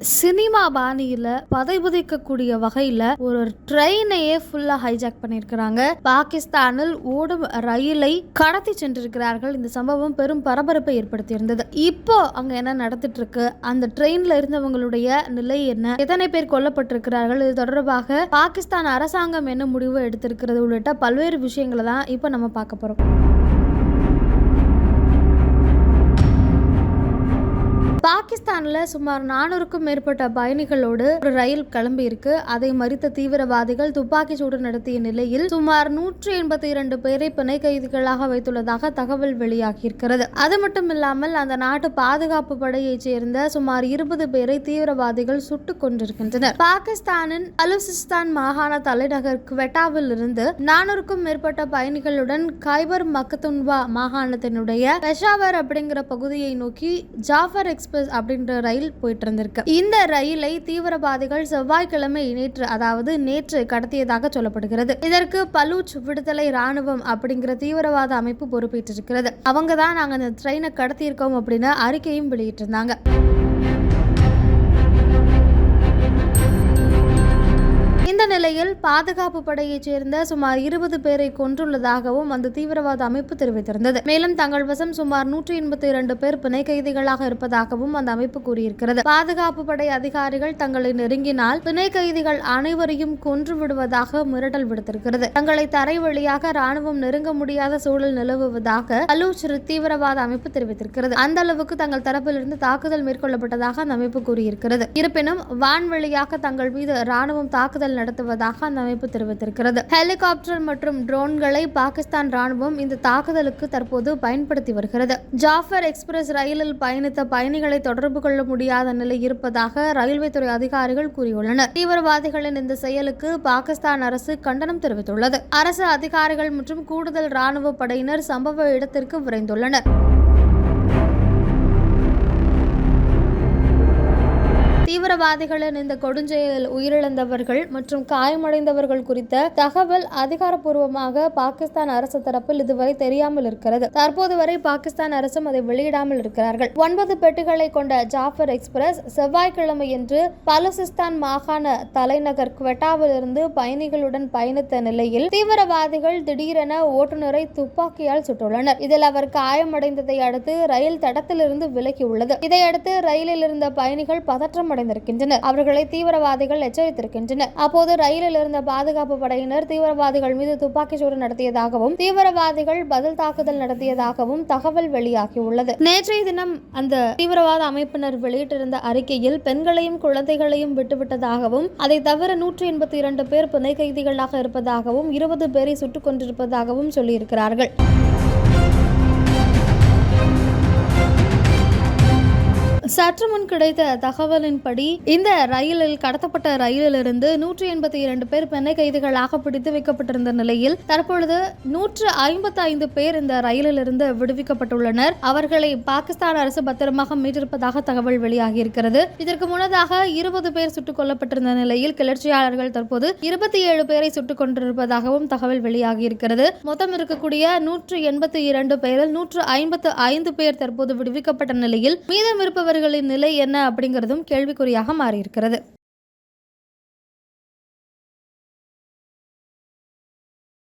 Cinema பாணியில பதைபதைக்கக்கூடிய வகையில ஒரு ட்ரெயினையே ஃபுல்லா ஹைஜாக் பண்ணியிருக்கிறாங்க. பாகிஸ்தானில் ஓடும் ரயிலை கடத்தி சென்றிருக்கிறார்கள். இந்த சம்பவம் பெரும் பரபரப்பை ஏற்படுத்தியிருந்தது. இப்போ அங்க என்ன நடந்துட்டு இருக்கு அந்த ட்ரெயின்ல இருந்தவங்களுடைய நிலை என்ன? எத்தனை பேர் கொல்லப்பட்டிருக்கிறார்கள்? இது தொடர்பாக பாகிஸ்தான் அரசாங்கம் என்ன முடிவு எடுத்திருக்கிறது? உள்ளிட்ட பல்வேறு விஷயங்களை தான் இப்போ நம்ம பார்க்க போறோம். பாகிஸ்தான்ல சுமார் நானூறுக்கும் மேற்பட்ட பயணிகளோடு ஒரு ரயில் கிளம்பி இருக்கு. அதை மறித்த தீவிரவாதிகள் துப்பாக்கி சூடு நடத்திய நிலையில் சுமார் நூற்றி எண்பத்தி இரண்டு பேரை பிணை கைதிகளாக வைத்துள்ளதாக தகவல் வெளியாகியிருக்கிறது அது மட்டும் இல்லாமல் அந்த நாட்டு பாதுகாப்பு படையைச் சேர்ந்த சுமார் இருபது பேரை தீவிரவாதிகள் சுட்டுக் கொண்டிருக்கின்றனர் பாகிஸ்தானின் அலுசிஸ்தான் மாகாண தலைநகர் குவெட்டாவில் இருந்து நானூறுக்கும் மேற்பட்ட பயணிகளுடன் கைபர் மக்கத்துன்வா மாகாணத்தினுடைய பெஷாவர் அப்படிங்கிற பகுதியை நோக்கி ஜாஃபர் எக்ஸ் எக்ஸ்பிரஸ் அப்படின்ற ரயில் போயிட்டு இருந்திருக்கு இந்த ரயிலை தீவிரவாதிகள் செவ்வாய்க்கிழமை நேற்று அதாவது நேற்று கடத்தியதாக சொல்லப்படுகிறது. இதற்கு பலூச் விடுதலை ராணுவம் அப்படிங்கிற தீவிரவாத அமைப்பு பொறுப்பேற்றிருக்கிறது. அவங்க தான் நாங்கள் இந்த ட்ரெயினை கடத்தியிருக்கோம் அப்படின்னு அறிக்கையும் வெளியிட்டிருந்தாங்க. இந்த நிலையில் பாதுகாப்பு படையைச் சேர்ந்த சுமார் இருபது பேரை கொன்றுள்ளதாகவும் அந்த தீவிரவாத அமைப்பு தெரிவித்திருந்தது. மேலும் தங்கள் வசம் சுமார் நூற்றி எண்பத்தி இரண்டு பேர் பிணை கைதிகளாக இருப்பதாகவும் அந்த அமைப்பு கூறியிருக்கிறது. பாதுகாப்பு படை அதிகாரிகள் தங்களை நெருங்கினால் பிணை கைதிகள் அனைவரையும் கொன்று விடுவதாக மிரட்டல் விடுத்திருக்கிறது. தங்களை தரை வழியாக ராணுவம் நெருங்க முடியாத சூழல் நிலவுவதாக பலூச் தீவிரவாத அமைப்பு தெரிவித்திருக்கிறது. அந்த அளவுக்கு தங்கள் தரப்பிலிருந்து தாக்குதல் மேற்கொள்ளப்பட்டதாக அந்த அமைப்பு கூறியிருக்கிறது. இருப்பினும் வான்வழியாக தங்கள் மீது ராணுவம் தாக்குதல் நடத்துவதாக அந்த அமைப்பு தெரிவித்திருக்கிறது. ஹெலிகாப்டர் மற்றும் ட்ரோன்களை பாகிஸ்தான் ராணுவம் இந்த தாக்குதலுக்கு தற்போது பயன்படுத்தி வருகிறது. ஜாஃபர் எக்ஸ்பிரஸ் ரயிலில் பயணித்த பயணிகளை தொடர்பு கொள்ள முடியாத நிலை இருப்பதாக ரயில்வே துறை அதிகாரிகள் கூறியுள்ளனர். தீவிரவாதிகளின் இந்த செயலுக்கு பாகிஸ்தான் அரசு கண்டனம் தெரிவித்துள்ளது. அரசு அதிகாரிகள் மற்றும் கூடுதல் ராணுவ படையினர் சம்பவ இடத்திற்கு விரைந்துள்ளனர். தீவிரவாதிகளின் இந்த கொடுஞ்செயலில் உயிரிழந்தவர்கள் மற்றும் காயமடைந்தவர்கள் குறித்த தகவல் அதிகாரப்பூர்வமாக பாகிஸ்தான் அரசு தரப்பில் இதுவரை தெரியாமல் இருக்கிறது. தற்போது வரை பாகிஸ்தான் அரசும் அதை வெளியிடாமல் இருக்கிறார்கள். ஒன்பது பெட்டிகளை கொண்ட ஜாஃபர் எக்ஸ்பிரஸ் செவ்வாய்க்கிழமையன்று பலசிஸ்தான் மாகாண தலைநகர் குவெட்டாவிலிருந்து பயணிகளுடன் பயணித்த நிலையில் தீவிரவாதிகள் திடீரென ஓட்டுநரை துப்பாக்கியால் சுட்டுள்ளனர். இதில் அவர் காயமடைந்ததை அடுத்து ரயில் தடத்திலிருந்து விலகியுள்ளது. இதையடுத்து ரயிலில் இருந்த பயணிகள் பதற்றம் சரணடைந்திருக்கின்றனர் அவர்களை தீவிரவாதிகள் எச்சரித்திருக்கின்றனர். அப்போது ரயிலில் இருந்த பாதுகாப்பு படையினர் தீவிரவாதிகள் மீது துப்பாக்கி சூடு நடத்தியதாகவும் தீவிரவாதிகள் பதில் தாக்குதல் நடத்தியதாகவும் தகவல் வெளியாகியுள்ளது. நேற்றைய தினம் அந்த தீவிரவாத அமைப்பினர் வெளியிட்டிருந்த அறிக்கையில் பெண்களையும் குழந்தைகளையும் விட்டுவிட்டதாகவும் அதை தவிர நூற்றி எண்பத்தி இரண்டு பேர் புனை கைதிகளாக இருப்பதாகவும் இருபது பேரை சுட்டுக் கொண்டிருப்பதாகவும் சொல்லியிருக்கிறார்கள். சற்று முன் கிடைத்த தகவலின்படி இந்த ரயிலில் கடத்தப்பட்ட ரயிலிலிருந்து நூற்றி எண்பத்தி இரண்டு பேர் பெண்ணை கைதிகளாக பிடித்து வைக்கப்பட்டிருந்த நிலையில் தற்பொழுது நூற்று ஐம்பத்தி ஐந்து பேர் இந்த ரயிலிலிருந்து விடுவிக்கப்பட்டுள்ளனர். அவர்களை பாகிஸ்தான் அரசு பத்திரமாக மீட்டிருப்பதாக தகவல் வெளியாகியிருக்கிறது. இதற்கு முன்னதாக இருபது பேர் சுட்டுக் கொல்லப்பட்டிருந்த நிலையில் கிளர்ச்சியாளர்கள் தற்போது இருபத்தி ஏழு பேரை சுட்டுக் கொண்டிருப்பதாகவும் தகவல் வெளியாகியிருக்கிறது. மொத்தம் இருக்கக்கூடிய நூற்று எண்பத்தி இரண்டு பேரில் நூற்று ஐம்பத்து ஐந்து பேர் தற்போது விடுவிக்கப்பட்ட நிலையில் மீதம் இருப்பவர்களின் நிலை என்ன அப்படிங்கிறதும் கேள்விக்குறியாக மாறியிருக்கிறது.